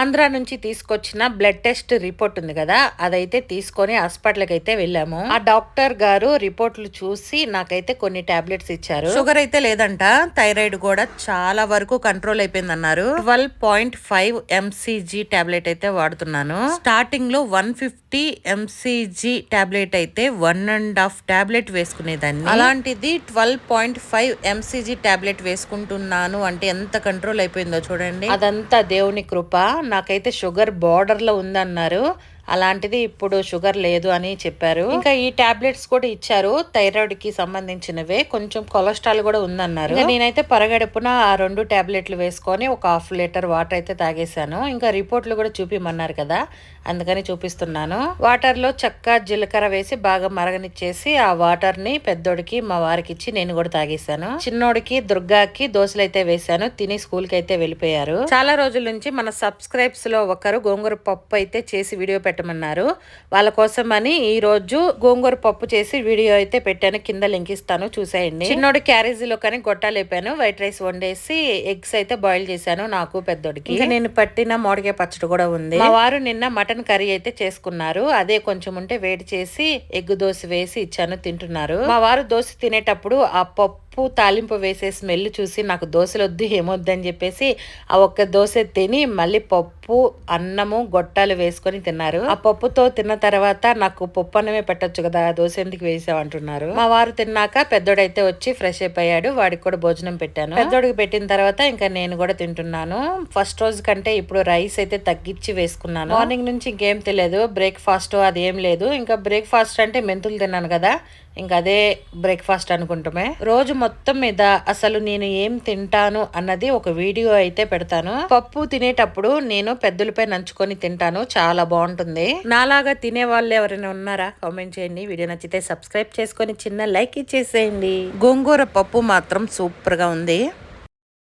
ఆంధ్ర నుంచి తీసుకొచ్చిన blood test report ఉంది కదా అదైతే తీసుకొని హాస్పిటల్కి అయితే వెళ్ళాము. ఆ డాక్టర్ గారు రిపోర్ట్లు చూసి నాకైతే కొన్ని టాబ్లెట్స్ ఇచ్చారు. షుగర్ అయితే లేదంట థైరాయిడ్ కూడా చాలా వరకు కంట్రోల్ అయిపోయింది అన్నారు twelve point five MCG tablet అయితే వాడుతున్నాను. స్టార్టింగ్లో వన్ ఫిఫ్టీ ఎంసీజీ టాబ్లెట్ అయితే వన్ అండ్ హాఫ్ టాబ్లెట్ వేసుకునేదాన్ని. అలాంటిది twelve point five MCG tablet వేసుకుంటున్నాను అంటే ఎంత కంట్రోల్ అయిపోయిందో చూడండి. అదంతా దేవుని కృప. నాకైతే షుగర్ బార్డర్లో ఉందన్నారు. అలాంటిది ఇప్పుడు షుగర్ లేదు అని చెప్పారు. ఇంకా ఈ టాబ్లెట్స్ కూడా ఇచ్చారు. థైరాయిడ్కి సంబంధించినవే. కొంచెం కొలెస్ట్రాల్ కూడా ఉందన్నారు. నేనైతే పరగడుపున ఆ రెండు టాబ్లెట్లు వేసుకొని ఒక హాఫ్ లీటర్ వాటర్ అయితే తాగేశాను. ఇంకా రిపోర్ట్లు కూడా చూపిమన్నారు కదా. అందుకని చూపిస్తున్నాను. వాటర్లో చక్క జీలకర్ర వేసి బాగా మరగనిచ్చేసి ఆ వాటర్ని పెద్దోడికి మా వారికి ఇచ్చి నేను కూడా తాగేశాను. చిన్నోడికి దుర్గాకి దోశలు అయితే వేశాను. తిని స్కూల్కి అయితే వెళ్ళిపోయారు. చాలా రోజుల నుంచి మన సబ్స్క్రైబ్స్లో ఒకరు గోంగూర పప్పు అయితే చేసి వీడియో పెట్టమన్నారు. వాళ్ళ కోసం అని ఈ రోజు గోంగూర పప్పు చేసి వీడియో అయితే పెట్టాను. కింద లింక్ ఇస్తాను. చూసేయండి. చిన్నోడి క్యారేజీలో కానీ గొట్టాలు లేపాను వైట్ రైస్ వండేసి ఎగ్స్ అయితే బాయిల్ చేశాను నాకు పెద్దోడికి. నేను పట్టిన మామిడికాయ పచ్చడి కూడా ఉంది. మా వారు నిన్న మటన్ కర్రీ అయితే చేసుకున్నారు. అదే కొంచెం ఉంటే వేడి చేసి ఎగ్ దోశ వేసి ఇచ్చాను తింటున్నారు. మా వారు దోశ తినేటప్పుడు ఆ పప్పు పప్పు తాలింపు వేసే స్మెల్ చూసి నాకు దోశలు వద్దు ఏమొద్దు అని చెప్పేసి ఆ ఒక్క దోశ తిని మళ్ళీ పప్పు అన్నము గొట్టాలు వేసుకొని తిన్నారు. ఆ పప్పుతో తిన్న తర్వాత నాకు పప్పు అన్నమే పెట్టొచ్చు కదా ఆ దోశ ఎందుకు వేసావు అంటున్నారు. మా వారు తిన్నాక పెద్దోడైతే వచ్చి ఫ్రెష్ అయిపోయాడు వాడికి కూడా భోజనం పెట్టాను. పెద్దోడికి పెట్టిన తర్వాత ఇంకా నేను కూడా తింటున్నాను. ఫస్ట్ రోజు కంటే ఇప్పుడు రైస్ అయితే తగ్గించి వేసుకున్నాను. మార్నింగ్ నుంచి ఇంకేం తెలియదు బ్రేక్ఫాస్ట్ అది ఏం లేదు. ఇంకా బ్రేక్ఫాస్ట్ అంటే మెంతులు తిన్నాను కదా ఇంకా అదే బ్రేక్ఫాస్ట్ అనుకుంటామే రోజు మొత్తం మీద అసలు నేను ఏం తింటాను అన్నది ఒక వీడియో అయితే పెడతాను. పప్పు తినేటప్పుడు నేను పెద్దలపై నంచుకొని తింటాను. చాలా బాగుంటుంది. నాలాగా తినే వాళ్ళు ఎవరైనా ఉన్నారా? కామెంట్ చేయండి. వీడియో నచ్చితే సబ్స్క్రైబ్ చేసుకొని చిన్న లైక్ ఇచ్చేసేయండి. గోంగూర పప్పు మాత్రం సూపర్గా ఉంది.